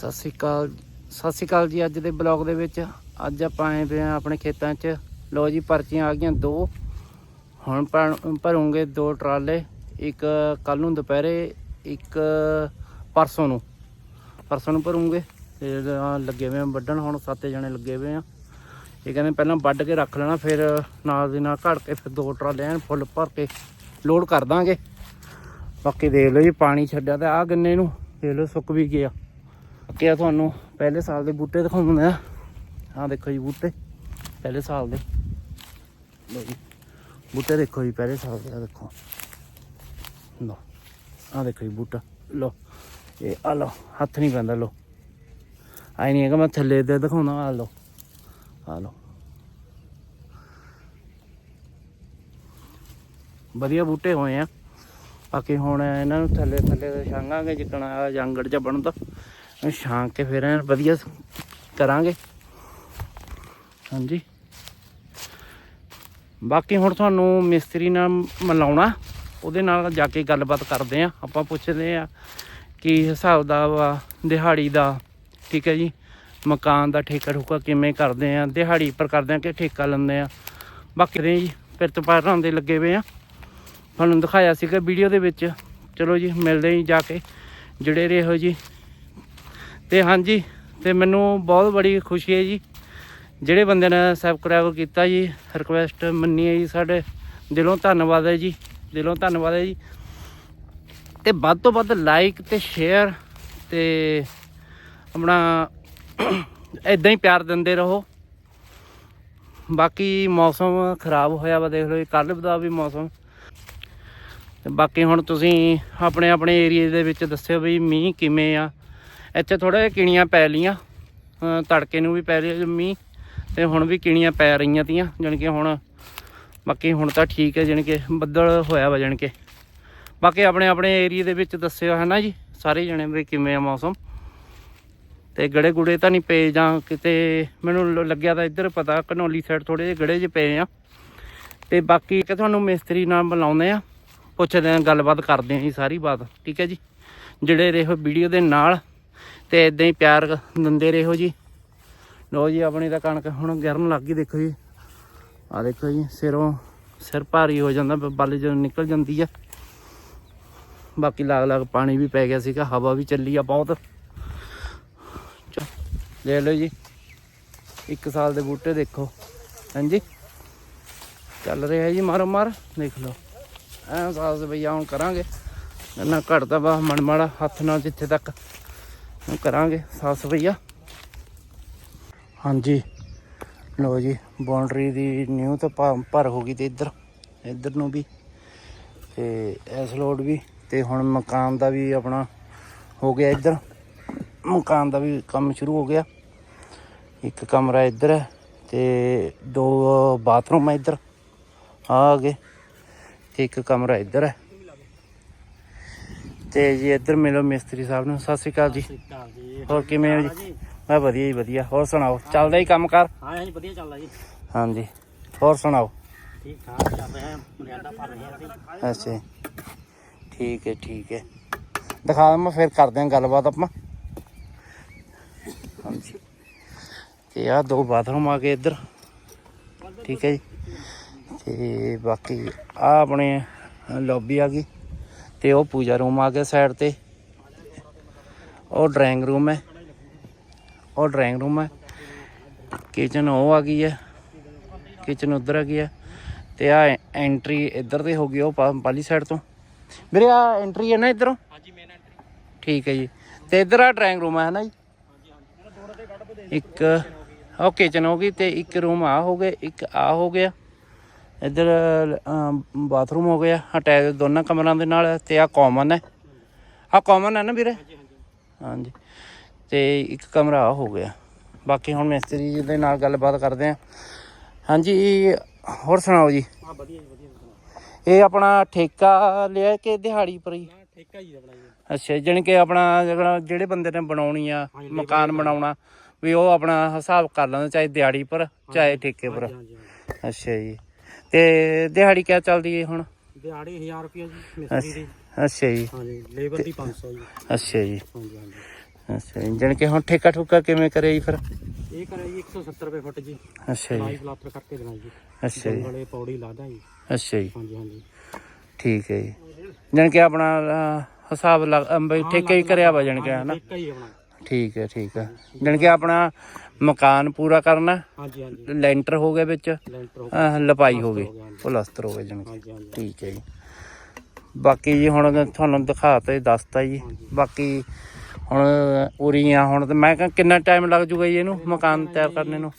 ਸਤਿ ਸ਼੍ਰੀ ਅਕਾਲ। ਸਤਿ ਸ਼੍ਰੀ ਅਕਾਲ ਜੀ ਅੱਜ ਦੇ ਬਲੌਗ ਦੇ ਵਿੱਚ। ਅੱਜ ਆਪਾਂ ਆਏ ਪਏ ਆ ਆਪਣੇ ਖੇਤਾਂ 'ਚ। ਲੋ ਜੀ, ਪਰਚੀਆਂ ਆ ਗਈਆਂ ਦੋ। ਹੁਣ ਭਰ- ਭਰੂੰਗੇ ਦੋ ਟਰਾਲੇ। ਇੱਕ ਕੱਲ ਨੂੰ ਦੁਪਹਿਰੇ, ਇੱਕ ਪਰਸੋਂ ਨੂੰ। ਪਰਸੋਂ ਨੂੰ ਭਰੂੰਗੇ। ਤੇ ਆਹ ਲੱਗੇ ਹੋਏ ਆ ਵੱਢਣ। ਹੁਣ ਸੱਤ ਜਣੇ ਲੱਗੇ ਹੋਏ ਆ। ਇਹ ਕਹਿੰਦੇ ਪਹਿਲਾਂ ਵੱਢ ਕੇ ਰੱਖ ਲੈਣਾ, ਫਿਰ ਨਾਲ ਦੀ ਨਾਲ ਘੜ ਕੇ ਫਿਰ ਦੋ ਟਰਾਲੇ ਐਨ ਫੁੱਲ ਭਰ ਕੇ ਲੋਡ ਕਰ ਦਾਂਗੇ। ਬਾਕੀ ਦੇਖ ਲਓ ਜੀ, ਪਾਣੀ ਛੱਡਿਆ ਤੇ ਆ ਗੰਨੇ ਨੂੰ। ਦੇਖ ਲਓ, ਸੁੱਕ ਵੀ ਗਿਆ। ਅੱਗੇ ਆ ਤੁਹਾਨੂੰ ਪਹਿਲੇ ਸਾਲ ਦੇ ਬੂਟੇ ਦਿਖਾਉਂਦੇ ਆ। ਆਹ ਦੇਖੋ ਜੀ ਬੂਟੇ, ਪਹਿਲੇ ਸਾਲ ਦੇ। ਲਓ ਜੀ, ਬੂਟੇ ਦੇਖੋ ਜੀ, ਪਹਿਲੇ ਸਾਲ ਦੇ ਆ ਦੇਖੋ। ਲਓ, ਆਹ ਦੇਖੋ ਜੀ ਬੂਟਾ। ਲਓ, ਇਹ ਆ ਲਓ, ਹੱਥ ਨਹੀਂ ਪੈਂਦਾ ਲੋ ਆਈ ਨਹੀਂ ਹੈਗਾ, ਮੈਂ ਥੱਲੇ ਦੇ ਦਿਖਾਉਣਾ ਆ ਲਓ ਆ ਲਓ। ਵਧੀਆ ਬੂਟੇ ਹੋਏ ਆ। ਬਾਕੀ ਹੁਣ ਇਹਨਾਂ ਨੂੰ ਥੱਲੇ ਥੱਲੇ ਛਾਂਗਾਂਗੇ ਜਿੱਕਣਾ ਜੰਗੜ 'ਚ ਬਣਦਾ। ਇਹਨੂੰ ਕੇ ਫਿਰ ਐਨ ਵਧੀਆ ਕਰਾਂਗੇ। ਹਾਂਜੀ। ਬਾਕੀ ਹੁਣ ਤੁਹਾਨੂੰ ਮਿਸਤਰੀ ਨਾਲ ਮਿਲਾਉਣਾ, ਉਹਦੇ ਨਾਲ ਜਾ ਕੇ ਗੱਲਬਾਤ ਕਰਦੇ ਆ। ਆਪਾਂ ਪੁੱਛਦੇ ਆ ਕੀ ਹਿਸਾਬ ਦਾ ਵਾ, ਦਿਹਾੜੀ ਦਾ, ਠੀਕ ਹੈ ਜੀ? ਮਕਾਨ ਦਾ ਠੇਕਾ ਠੁਕਾ ਕਿਵੇਂ ਕਰਦੇ ਆ? ਦਿਹਾੜੀ ਪਰ ਕਰਦੇ ਆ ਕਿ ਠੇਕਾ ਲੈਂਦੇ ਆ? ਬਾਕੀ ਦੇ ਜੀ, ਫਿਰ ਤੋਂ ਦੇ ਲੱਗੇ ਹੋਏ ਆ। ਤੁਹਾਨੂੰ ਦਿਖਾਇਆ ਸੀਗਾ ਵੀਡੀਓ ਦੇ ਵਿੱਚ। ਚਲੋ ਜੀ, ਮਿਲਦੇ ਜੀ ਜਾ ਕੇ। ਜਿਹੜੇ ਰਹੋ ਜੀ ਤੇ ਹਾਂਜੀ, ਤੇ ਮੈਨੂੰ ਬਹੁਤ ਬੜੀ ਖੁਸ਼ੀ ਹੈ ਜੀ। ਜਿਹੜੇ ਬੰਦੇ ਨੇ ਸਬਸਕ੍ਰਾਈਬ ਕੀਤਾ ਜੀ ਰਿਕਵੈਸਟ ਮੰਨੀ ਹੈ ਜੀ ਸਾਡੇ। ਦਿਲੋਂ ਧੰਨਵਾਦ ਹੈ ਜੀ, ਦਿਲੋਂ ਧੰਨਵਾਦ ਹੈ ਜੀ। ਤੇ ਵੱਧ ਤੋਂ ਵੱਧ ਲਾਈਕ ਤੇ ਸ਼ੇਅਰ ਤੇ ਆਪਣਾ ਇਦਾਂ ਹੀ ਪਿਆਰ ਦਿੰਦੇ ਰਹੋ। ਬਾਕੀ ਮੌਸਮ ਖਰਾਬ ਹੋਇਆ ਵਾ, ਦੇਖ ਲਓ ਕੱਲ੍ਹ ਦਾ ਵੀ ਮੌਸਮ। ਤੇ ਬਾਕੀ ਹੁਣ ਤੁਸੀਂ ਆਪਣੇ ਆਪਣੇ ਏਰੀਏ ਦੇ ਵਿੱਚ ਦੱਸਿਓ ਵੀ ਮੀਂਹ ਕਿਵੇਂ ਆ। ਇੱਥੇ ਥੋੜਾ ਜਿਹਾ ਕਿਣੀਆਂ ਪੈ ਲੀਆਂ ਤੜਕੇ ਨੂੰ ਵੀ ਪੈ ਰਿਹਾ ਮੀਂਹ ਤੇ ਹੁਣ ਵੀ ਕਿਣੀਆਂ ਪੈ ਰਹੀਆਂ ਤੀਆਂ, ਜਾਣੀ ਕਿ ਹੁਣ ਬਾਕੀ ਹੁਣ ਤਾਂ ਠੀਕ ਹੈ, ਜਾਣੀ ਕਿ ਬੱਦਲ ਹੋਇਆ ਵਾ ਜਾਣੀ ਕਿ। ਬਾਕੀ ਆਪਣੇ ਆਪਣੇ ਏਰੀਏ ਦੇ ਵਿੱਚ ਦੱਸਿਓ ਹੈ ਨਾ ਜੀ, ਸਾਰੇ ਜਣੇ ਵੀ ਕਿਵੇਂ ਆ ਮੌਸਮ। ਤੇ ਗੜੇ ਗੁੜੇ ਤਾਂ ਨਹੀਂ ਪਏ ਜਾਂ ਕਿਤੇ, ਮੈਨੂੰ ਲ- ਲੱਗਿਆ ਤਾਂ ਇੱਧਰ ਪਤਾ, ਘਨੌਲੀ ਸਾਈਡ ਥੋੜੇ ਜਿਹੇ ਗੜੇ ਜਿਹੇ ਪਏ ਆ। ਤੇ ਬਾਕੀ ਕਿ ਤੁਹਾਨੂੰ ਮਿਸਤਰੀ ਨਾਲ ਬੁਲਾਉਂਦੇ ਆ, ਪੁੱਛਦੇ ਆ, ਗੱਲਬਾਤ ਕਰਦੇ ਆ ਜੀ ਸਾਰੀ ਬਾਤ, ਠੀਕ ਹੈ ਜੀ। ਜਿਹੜੇ ਰਹੋ ਵੀਡੀਓ ਦੇ ਨਾਲ ਤੇ ਇਦਾਂ ਹੀ ਪਿਆਰ ਦਿੰਦੇ ਰਹੋ ਜੀ। ਲੋ ਜੀ, ਆਪਣੀ ਤਾਂ ਕਣਕ ਹੁਣ ਗਿਰਨ ਲੱਗ ਗਈ, ਦੇਖੋ ਜੀ। ਆ ਦੇਖੋ ਜੀ, ਸਿਰੋਂ ਸਿਰ ਭਾਰੀ ਹੋ ਜਾਂਦਾ ਬੱਲ ਜਦੋਂ ਨਿਕਲ ਜਾਂਦੀ ਆ। ਬਾਕੀ ਲਾਗ ਲਾਗ ਪਾਣੀ ਵੀ ਪੈ ਗਿਆ ਸੀਗਾ, ਹਵਾ ਵੀ ਚੱਲੀ ਆ ਬਹੁਤ। ਚ- ਲੈ ਲਓ ਜੀ। ਇੱਕ ਸਾਲ ਦੇ ਬੂਟੇ ਦੇਖੋ। ਹਾਂਜੀ। ਚੱਲ ਰਿਹਾ ਜੀ ਮਾਰੋ ਮਾਰ, ਦੇਖ ਲਓ। ਐਂ ਸਾਲ ਸਬਈਆ ਹੁਣ ਕਰਾਂਗੇ। ਨਾ ਘਟਦਾ ਵਾ ਮਨ ਮਾੜਾ ਹੱਥ ਨਾਲ ਜਿੱਥੇ ਤੱਕ ਹੁਣ ਕਰਾਂਗੇ ਸਾਫ਼ ਸਫਾਈਆ ਹਾਂਜੀ। ਲੋ ਜੀ ਬਾਉਂਡਰੀ ਦੀ ਨਿਊ ਤਾਂ ਭਾ- ਭਰ ਹੋ ਗਈ ਤੇ ਇੱਧਰ ਇੱਧਰ ਨੂੰ ਵੀ। ਤੇ ਇਸ ਲੋਡ ਵੀ, ਤੇ ਹੁਣ ਮਕਾਨ ਦਾ ਵੀ ਆਪਣਾ ਹੋ ਗਿਆ ਇੱਧਰ। ਮਕਾਨ ਦਾ ਵੀ ਕੰਮ ਸ਼ੁਰੂ ਹੋ ਗਿਆ। ਇੱਕ ਕਮਰਾ ਇੱਧਰ ਹੈ, ਤੇ ਦੋ ਬਾਥਰੂਮ ਹੈ ਇੱਧਰ। ਆ ਗਏ ਤੇ ਇੱਕ ਕਮਰਾ ਇੱਧਰ ਹੈ। ਤੇ ਜੀ ਇੱਧਰ ਮਿਲੋ ਮਿਸਤਰੀ ਸਾਹਿਬ ਨੂੰ। ਸਤਿ ਸ਼੍ਰੀ ਅਕਾਲ ਜੀ। ਜੀ। ਹੋਰ ਕਿਵੇਂ ਹੋ ਜੀ? ਮੈਂ ਵਧੀਆ ਜੀ ਵਧੀਆ। ਹੋਰ ਸੁਣਾਓ ਚੱਲਦਾ ਹੀ ਕੰਮ ਕਰ ਹਾਂ ਹਾਂਜੀ ਵਧੀਆ ਚੱਲਦਾ ਜੀ। ਹਾਂਜੀ। ਹੋਰ ਸੁਣਾਓ? ਠੀਕ ਠਾਕ ਚੱਲ ਰਿਹਾ ਹੈ ਮਰਿਆਦਾ ਭਰ ਰਹੇ ਹਾਂ ਅਸੀਂ ਅੱਛਾ ਜੀ। ਠੀਕ ਹੈ ਠੀਕ ਹੈ। ਦਿਖਾ ਮੈਂ ਫਿਰ ਕਰਦੇ ਹਾਂ ਗੱਲਬਾਤ ਆਪਾਂ। ਹਾਂਜੀ। ਤੇ ਆ ਦੋ ਬਾਥਰੂਮ ਆ ਗਏ ਇੱਧਰ। ਠੀਕ ਹੈ ਜੀ। ਤੇ ਬਾਕੀ ਆ ਆਪਣੇ ਲੌਬੀ ਆ ਗਈ। ਤੇ ਉਹ ਪੂਜਾ ਰੂਮ ਆ ਗਿਆ ਸਾਈਡ ਤੇ। ਉਹ ਡਰਾਇੰਗ ਰੂਮ ਹੈ। ਉਹ ਡਰਾਇੰਗ ਰੂਮ ਹੈ। ਕਿਚਨ ਉਹ ਆ ਗਈ ਹੈ। ਕਿਚਨ ਉਧਰ ਆ ਗਈ ਹੈ। ਤੇ ਆ ਐਂਟਰੀ ਇੱਧਰ ਤੇ ਹੋ ਗਈ ਉਹ ਪਾਲੀ ਸਾਈਡ ਤੋਂ। ਵੀਰੇ ਆ ਐਂਟਰੀ ਹੈ ਨਾ ਇੱਧਰੋਂ? ਹਾਂਜੀ ਮੇਨ ਐਂਟਰੀ ਠੀਕ ਹੈ ਜੀ। ਤੇ ਇੱਧਰ ਆ ਡਰਾਇੰਗ ਰੂਮ ਹੈ ਨਾ ਜੀ? ਇੱਕ ਉਹ ਕਿਚਨ ਹੋ ਗਈ ਤੇ ਇੱਕ ਰੂਮ ਆ ਹੋ ਗਿਆ ਇੱਕ ਆ ਹੋ ਗਿਆ। ਇੱਧਰ ਬਾਥਰੂਮ ਹੋ ਗਿਆ ਅਟੈਚ ਦੋਨਾਂ ਕਮਰਿਆਂ ਦੇ ਨਾਲ ਤੇ ਆ ਕਾਮਨ ਹੈ। ਆ ਕਾਮਨ ਹੈ ਨਾ ਵੀਰੇ? ਹਾਂਜੀ ਤੇ ਇੱਕ ਕਮਰਾ ਆ ਹੋ ਗਿਆ। ਬਾਕੀ ਹੁਣ ਮਿਸਤਰੀ ਜੀ ਦੇ ਨਾਲ ਗੱਲਬਾਤ ਕਰਦੇ ਆ। ਹਾਂਜੀ ਹੋਰ ਸੁਣਾਓ ਜੀ? ਹਾਂ ਵਧੀਆ ਜੀ ਵਧੀਆ ਵਧੀਆ। ਇਹ ਆਪਣਾ ਠੇਕਾ ਲਿਆ ਕਿ ਦਿਹਾੜੀ ਪਰ ਹੀ? ਠੇਕਾ ਜੀ ਆਪਣਾ ਜੀ। ਅੱਛਾ ਜਾਣੀ ਕਿ ਆਪਣਾ ਜਿਹੜਾ ਬੰਦੇ ਨੇ ਬਣਾਉਣੀ ਆ ਮਕਾਨ ਬਣਾਉਣਾ ਵੀ ਉਹ ਆਪਣਾ ਹਿਸਾਬ ਕਰ ਲੈਂਦਾ ਚਾਹੇ ਦਿਹਾੜੀ ਪਰ ਚਾਹੇ ਠੇਕੇ ਪਰ। ਅੱਛਾ ਜੀ। ਤੇ ਦਿਹਾੜੀ ਕਿਆ ਚੱਲਦੀ ਹੈ ਹੁਣ? ਦਿਹਾੜੀ 1000 ਰੁਪਏ ਜੀ ਮਿਸਤਰੀ ਦੀ। ਅੱਛਾ ਜੀ। ਹਾਂਜੀ ਲੇਬਰ ਦੀ 500 ਜੀ। ਅੱਛਾ ਜੀ। ਹਾਂਜੀ ਹਾਂਜੀ। ਅੱਛਾ ਜੀ ਜਾਣੀ ਕਿ ਹੁਣ ਠੇਕਾ ਠੁਕਾ ਕਿਵੇਂ ਕਰਿਆ ਜੀ ਫਿਰ? ਇਹ ਕਰਿਆ ਜੀ 170 ਰੁਪਏ ਫੁੱਟ ਜੀ। ਅੱਛਾ ਜੀ। ਲਾਈ ਪਲਾਸਟਰ ਕਰਕੇ ਦੇਣਾ ਜੀ। ਅੱਛਾ ਜੀ। ਜੰਗਲੇ ਪੌੜੀ ਲਾਦਾ ਜੀ। ਅੱਛਾ ਜੀ। ਹਾਂਜੀ ਹਾਂਜੀ। ਠੀਕ ਹੈ ਜੀ। ਜਾਣੀ ਕਿ ਆਪਣਾ ਹਿਸਾਬ ਲੱਗ ਬਈ ਠੇਕਾ ਹੀ ਕਰਿਆ ਵਾ ਜਾਣੀ ਕਿ ਹਨਾ ਇੱਕ ਹੀ ਆਪਣਾ। ਠੀਕ ਹੈ ਠੀਕ ਹੈ। ਜਾਣੀ ਕਿ ਆਪਣਾ ਮਕਾਨ ਪੂਰਾ ਕਰਨਾ ਹਾਂਜੀ ਹਾਂਜੀ। ਲੈਂਟਰ ਹੋ ਗਿਆ ਵਿੱਚ ਲੈਂਟਰ ਹੋ ਅਹ, ਲਪਾਈ ਹੋ ਗਈ ਹੋ ਗਿਆ, ਹਾਂਜੀ। ਪਲਸਤਰ ਹੋ ਗਿਆ ਜਾਣੀ ਕਿ। ਹਾਂਜੀ ਹਾਂਜੀ। ਠੀਕ ਹੈ ਜੀ। ਬਾਕੀ ਜੀ ਹੁਣ ਤੁਹਾਨੂੰ ਦਿਖਾਤਾ ਜੀ ਦੱਸਤਾ ਜੀ। ਬਾਕੀ ਹੁਣ ਉਰੀ ਆ ਹੁਣ ਤੇ ਮੈਂ ਕਿਹਾ ਕਿੰਨਾ ਟਾਈਮ ਲੱਗ ਜੂਗਾ ਜੀ ਇਹਨੂੰ ਮਕਾਨ ਤਿਆਰ ਕਰਨੇ ਨੂੰ?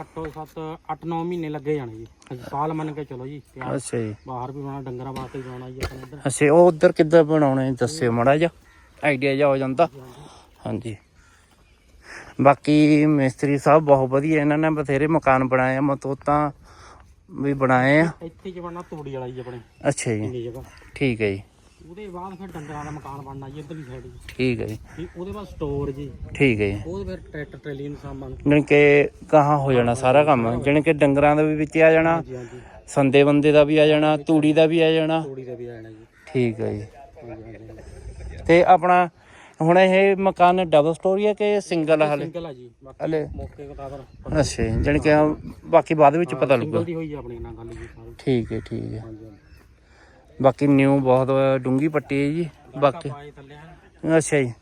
ਘੱਟੋ 7 8-9 ਮਹੀਨੇ ਲੱਗੇ ਜਾਣੇ ਜੀ। ਹਜੇ ਸਾਲ ਮੰਨ ਕੇ ਚਲੋ ਜੀ ਅੱਛਾ ਜੀ। ਬਾਹਰ ਵੀ ਬਣਾਉਣਾ ਡੰਗਰਾਂ ਵਾਸਤੇ ਵੀ ਬਣਾਉਣਾ ਜੀ ਆਪਣੇ ਇੱਧਰ। ਅੱਛਾ ਉਹ ਉਧਰ ਕਿੱਦਾਂ ਬਣਾਉਣੇ ਦੱਸਿਓ ਮੜਾ ਜਾ ਆਈਡੀਆ ਜਾ ਹੋ ਜਾਂਦਾ। ਹਾਂਜੀ। ਬਾਕੀ ਮਿਸਤਰੀ ਸਾਹਿਬ ਬਹੁਤ ਵਧੀਆ ਇਹਨਾਂ ਨੇ ਬਥੇਰੇ ਮਕਾਨ ਬਣਾਏ ਆ ਮਤੋਤਾਂ ਵੀ ਬਣਾਏ ਆ। ਇੱਥੇ ਬਣਨਾ ਤੂੜੀ ਵਾਲਾ ਜੀ ਆਪਣੇ। ਅੱਛਾ ਜੀ। ਜਗ੍ਹਾ। ਠੀਕ ਹੈ ਜੀ। ਉਹਦੇ ਬਾਅਦ ਫਿਰ ਡੰਗਰਾਂ ਦਾ ਮਕਾਨ ਬਣਨਾ ਜੀ ਇੱਧਰਲੀ ਸਾਈਡ ਜੀ। ਠੀਕ ਹੈ ਜੀ। ਉਹਦੇ ਬਾਅਦ ਸਟੋਰ ਜੀ। ਠੀਕ ਹੈ ਜੀ। ਉਹਦੇ ਫਿਰ ਟਰੈਕਟਰ ਟਰੈਲੀ ਨੂੰ ਸਾਮਾਨ ਜਾਣੀ ਕਿ ਕਹਾਂ ਹੋ ਜਾਣਾ ਸਾਰਾ ਕੰਮ। ਜਾਣੀ ਕਿ ਡੰਗਰਾਂ ਦਾ ਵੀ ਵਿੱਚ ਆ ਜਾਣਾ ਸੰਦੇ ਬੰਦੇ ਦਾ ਵੀ ਆ ਜਾਣਾ ਤੂੜੀ ਦਾ ਵੀ ਆ ਜਾਣਾ। ਤੂੜੀ ਦਾ ਵੀ ਆ ਜਾਣਾ ਜੀ। ਠੀਕ ਹੈ ਜੀ। ਤੇ ਆਪਣਾ ਹੁਣ ਇਹ ਮਕਾਨ ਡਬਲ ਸਟੋਰੀ ਹੈ ਕਿ ਸਿੰਗਲ ਹਲੇ? ਸਿੰਗਲ ਆ ਜੀ ਬਾਕੀ ਹਲੇ? ਮੌਕੇ ਕਟਾਵਰ ਅੱਛਾ ਜਾਣੀ ਕਿ ਬਾਕੀ ਬਾਅਦ ਵਿੱਚ ਪਤਾ ਲੱਗੂ। ਦੀ ਹੋਈ ਆਪਣੀ ਨਾਲ ਗੱਲ ਜੀ ਸਾਰੀ। ਠੀਕ ਹੈ ਠੀਕ ਹੈ। ਬਾਕੀ ਨਿਊ ਬਹੁਤ ਡੂੰਗੀ ਪੱਟੀ ਹੈ ਜੀ ਬਾਕੀ ਅੱਛਾ ਜੀ।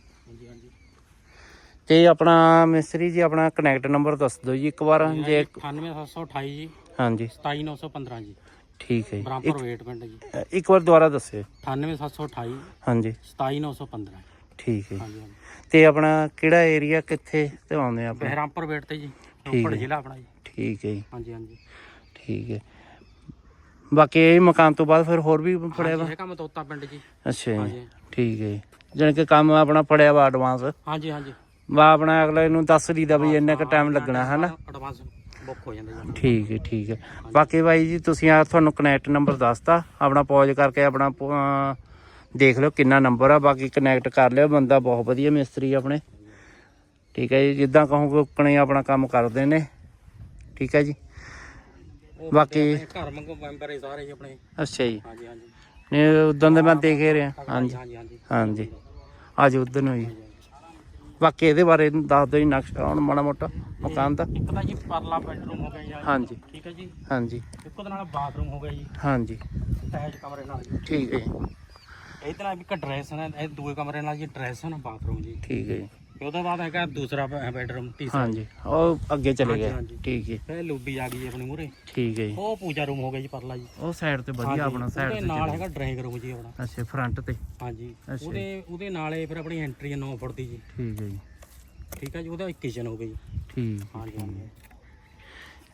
ਤੇ ਆਪਣਾ ਮਿਸਤਰੀ ਜੀ ਆਪਣਾ ਕਨੈਕਟ ਨੰਬਰ ਦੱਸ ਦਿਓ ਜੀ ਇੱਕ ਵਾਰ ਜੇ 98728 ਜੀ ਹਾਂਜੀ। 27915 ਜੀ। ਠੀਕ ਹੈ ਜੀ। ਬ੍ਰਾਂਪਰ ਵੇਟ ਪਿੰਡ ਜੀ। ਇੱਕ- ਇੱਕ ਵਾਰ ਦੁਬਾਰਾ ਦੱਸਿਓ। 98728 ਹਾਂਜੀ। 27915 ਠੀਕ ਹੈ ਜੀ। ਹਾਂਜੀ ਹਾਂਜੀ। ਤੇ ਆਪਣਾ ਕਿਹੜਾ ਏਰੀਆ ਕਿੱਥੇ? ਤੇ ਆਉਂਦੇ ਆ ਆਪਾਂ। ਬਹਿਰਾਮਪੁਰ ਵੇਟ ਤੇ ਜੀ ਰੋਪੜ। ਜ਼ਿਲ੍ਹਾ ਆਪਣਾ ਜੀ। ਠੀਕ ਹੈ ਜੀ। ਹਾਂਜੀ ਹਾਂਜੀ। ਠੀਕ ਹੈ। ਬਾਕੀ ਇਹ ਮਕਾਨ ਤੋਂ ਬਾਅਦ ਫਿਰ ਹੋਰ ਵੀ ਫੜਿਆ ਵਾ? ਕੰਮ ਤੋਤਾ ਪਿੰਡ ਜੀ। ਅੱਛਾ ਜੀ। ਹਾਂਜੀ। ਠੀਕ ਹੈ ਜੀ। ਜਾਣੀ ਕਿ ਕੰਮ ਆਪਣਾ ਫੜਿਆ ਵਾ ਐਡਵਾਂਸ ਹਾਂਜੀ ਹਾਂਜੀ। ਵਾ ਆਪਣਾ ਅਗਲੇ ਨੂੰ ਦੱਸ ਦੀਦਾ ਵੀ ਇੰਨਾ ਕੁ ਟਾਈਮ ਲੱਗਣਾ ਹੈ ਨਾ ਐਡਵਾਂਸ ਬੁੱਕ ਹੋ ਜਾਂਦਾ ਜੀ ਠੀਕ ਹੈ ਠੀਕ ਹੈ। ਬਾਕੀ ਬਾਈ ਜੀ ਤੁਸੀਂ ਆ ਤੁਹਾਨੂੰ ਕਨੈਕਟ ਨੰਬਰ ਦੱਸਤਾ। ਆਪਣਾ ਪੌਜ ਕਰਕੇ ਆਪਣਾ ਪ- ਅਹ ਦੇਖ ਲਿਓ ਕਿੰਨਾ ਨੰਬਰ ਆ ਬਾਕੀ ਕਨੈਕਟ ਕਰ ਲਿਓ ਬੰਦਾ ਬਹੁਤ ਵਧੀਆ ਮਿਸਤਰੀ ਆਪਣੇ। ਠੀਕ ਹੈ ਜੀ ਜਿੱਦਾਂ ਕਹੋਗੇ ਉਕਣੇ ਆਪਣਾ ਕੰਮ ਕਰਦੇ ਨੇ। ਠੀਕ ਹੈ ਜੀ। ਬਾਕੀ- ਘਰ ਮੰਗੋ ਮੈਂਬਰ ਹੀ ਸਾਰੇ ਜੀ ਆਪਣੇ। ਅੱਛਾ ਜੀ। ਹਾਂਜੀ ਹਾਂਜੀ। ਨੇ ਉਦੋਂ ਦੇ ਮੈਂ ਦੇਖ ਰਿਹਾ। ਹਾਂਜੀ ਹਾਂਜੀ ਹਾਂਜੀ। ਅੱਜ ਉਦੋਂ ਨੂੰ ਜੀ। ਬਾਕੀ ਇਹਦੇ ਬਾਰੇ ਦੱਸ ਦਿਓ ਜੀ ਨਕਸ਼ਾ ਹੁਣ ਮਾੜਾ ਮੋਟਾ ਮਕਾਨ ਦਾ। ਇੱਕ ਤਾਂ ਜੀ ਪਰਲਾ ਬੈਡਰੂਮ ਹੋ ਗਿਆ ਜੀ ਹਾਂਜੀ। ਠੀਕ ਹੈ ਜੀ। ਹਾਂਜੀ। ਇੱਕ ਉਹਦੇ ਨਾਲ ਬਾਥਰੂਮ ਹੋ ਗਿਆ ਜੀ। ਹਾਂਜੀ। ਅਟੈਚ ਕਮਰੇ ਨਾਲ ਠੀਕ ਹੈ ਜੀ। ਇਹਦੇ ਨਾਲ ਵੀ ਇੱਕ ਡਰੈਸ ਹੈ ਇਹ ਦੂਏ ਕਮਰੇ ਨਾਲ ਜੀ ਡਰੈਸ ਹੈ ਬਾਥਰੂਮ ਜੀ। ਠੀਕ ਹੈ ਜੀ। ਤੇ ਉਹਦੇ ਬਾਅਦ ਹੈਗਾ ਦੂਸਰਾ ਬੈਡਰੂਮ ਤੀਸਰਾ। ਹਾਂਜੀ ਉਹ ਅੱਗੇ ਚਲੇ ਹਾਂਜੀ, ਗਏ। ਹਾਂਜੀ। ਠੀਕ ਹੈ। ਫਿਰ ਲੁੱਬੀ ਆ ਗਈ ਆਪਣੀ ਮੂਰੇ ਠੀਕ ਹੈ ਜੀ। ਉਹ ਪੂਜਾ ਰੂਮ ਹੋ ਗਿਆ ਜੀ ਪਰਲਾ ਜੀ। ਉਹ ਸਾਈਡ ਤੇ ਵਧੀਆ ਹਾਂਜੀ, ਆਪਣਾ ਸਾਈਡ ਉਹਦੇ ਤੇ ਨਾਲ। ਹੈਗਾ ਡਰਾਇੰਗ ਰੂਮ ਜੀ ਆਪਣਾ। ਅੱਛਾ ਫਰੰਟ ਤੇ। ਹਾਂਜੀ ਅੱਛਾ। ਉਹਦੇ ਉਹਦੇ ਨਾਲੇ ਫਿਰ ਆਪਣੀ ਐਂਟਰੀ ਹੈ 9 ਫੁੱਟ ਦੀ ਜੀ। ਠੀਕ ਹੈ ਜੀ। ਠੀਕ ਹੈ ਜੀ ਉਹਦਾ ਕਿਚਨ ਹੋ ਗਿਆ ਜੀ। ਠੀਕ। ਹਾਂਜੀ ਹਾਂਜੀ।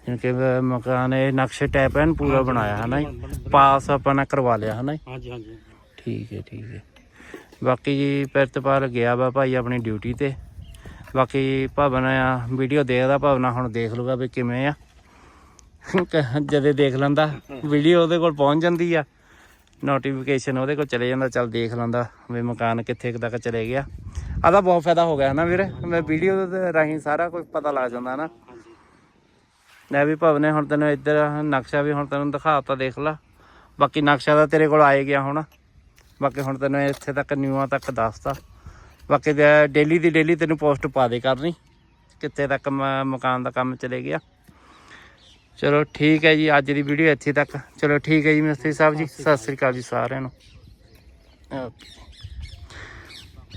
ਯਾਨੀ ਕਿ ਮਕਾਨ ਇਹ ਨਕਸ਼ੇ ਟਾਈਪ ਐਨ ਪੂਰਾ ਹਾਂਜੀ, ਬਣਾਇਆ ਹੈ ਨਾ ਜੀ? ਪਾਸ ਆਪਾਂ ਨੇ ਕਰਵਾ ਲਿਆ ਹੈ ਨਾ ਜੀ? ਹਾਂਜੀ ਹਾਂਜੀ। ਠੀਕ ਹੈ ਠੀਕ ਹੈ। ਬਾਕੀ ਜੀ ਪਿਰਤਪਾਲ ਗਿਆ ਵਾ ਭਾਈ ਆਪਣੀ ਡਿਊਟੀ ਤੇ। ਬਾਕੀ ਭਵਨ ਆ, ਵੀਡੀਓ ਦੇਖਦਾ ਭਵਨਾ, ਹੁਣ ਦੇਖ ਲੂਗਾ ਵੀ ਕਿਵੇਂ ਆ। ਜਦੇ ਦੇਖ ਲੈਂਦਾ, ਵੀਡੀਓ ਉਹਦੇ ਕੋਲ ਪਹੁੰਚ ਜਾਂਦੀ ਆ। ਨੋਟੀਫਿਕੇਸ਼ਨ ਉਹਦੇ ਕੋਲ ਚਲੇ ਜਾਂਦਾ, ਚੱਲ ਦੇਖ ਲੈਂਦਾ ਵੀ ਮਕਾਨ ਕਿੱਥੇ ਕੁ ਤੱਕ ਚਲੇ ਗਿਆ। ਆਦਾ ਬਹੁਤ ਫਾਇਦਾ ਹੋ ਗਿਆ ਨਾ ਵੀਰੇ? ਮੈਂ ਵੀਡੀਓ ਦੇ ਰਾਹੀਂ ਸਾਰਾ ਕੁਝ ਪਤਾ ਲੱਗ ਜਾਂਦਾ ਨਾ ਹਾਂਜੀ ਲੈ ਵੀ ਭਵਨੇ, ਹੁਣ ਤੈਨੂੰ ਇੱਧਰ ਨਕਸ਼ਾ ਵੀ ਹੁਣ ਤੈਨੂੰ ਦਿਖਾਤਾ ਦੇਖ ਲਾ। ਬਾਕੀ ਨਕਸ਼ਾ ਤਾਂ ਤੇਰੇ ਕੋਲ ਆਏ ਗਿਆ ਹੁਣ। ਬਾਕੀ ਹੁਣ ਤੈਨੂੰ ਇੱਥੇ ਤੱਕ ਨਿਊਆਂ ਤੱਕ ਦੱਸਤਾ। ਬਾਕੀ ਡੇਲੀ ਦੀ ਡੇਲੀ ਤੈਨੂੰ ਪੋਸਟ ਪਾ ਦੇ ਕਰਨੀ, ਕਿੱਥੇ ਤੱਕ ਮ- ਮਕਾਨ ਦਾ ਕੰਮ ਚਲੇ ਗਿਆ। ਚਲੋ ਠੀਕ ਹੈ ਜੀ, ਅੱਜ ਦੀ ਵੀਡੀਓ ਇੱਥੇ ਤੱਕ। ਚਲੋ ਠੀਕ ਹੈ ਜੀ, ਮਿਸਤਰੀ ਸਾਹਿਬ ਜੀ, ਸਤਿ ਸ੍ਰੀ ਅਕਾਲ ਜੀ ਸਾਰਿਆਂ ਨੂੰ। ਓਕੇ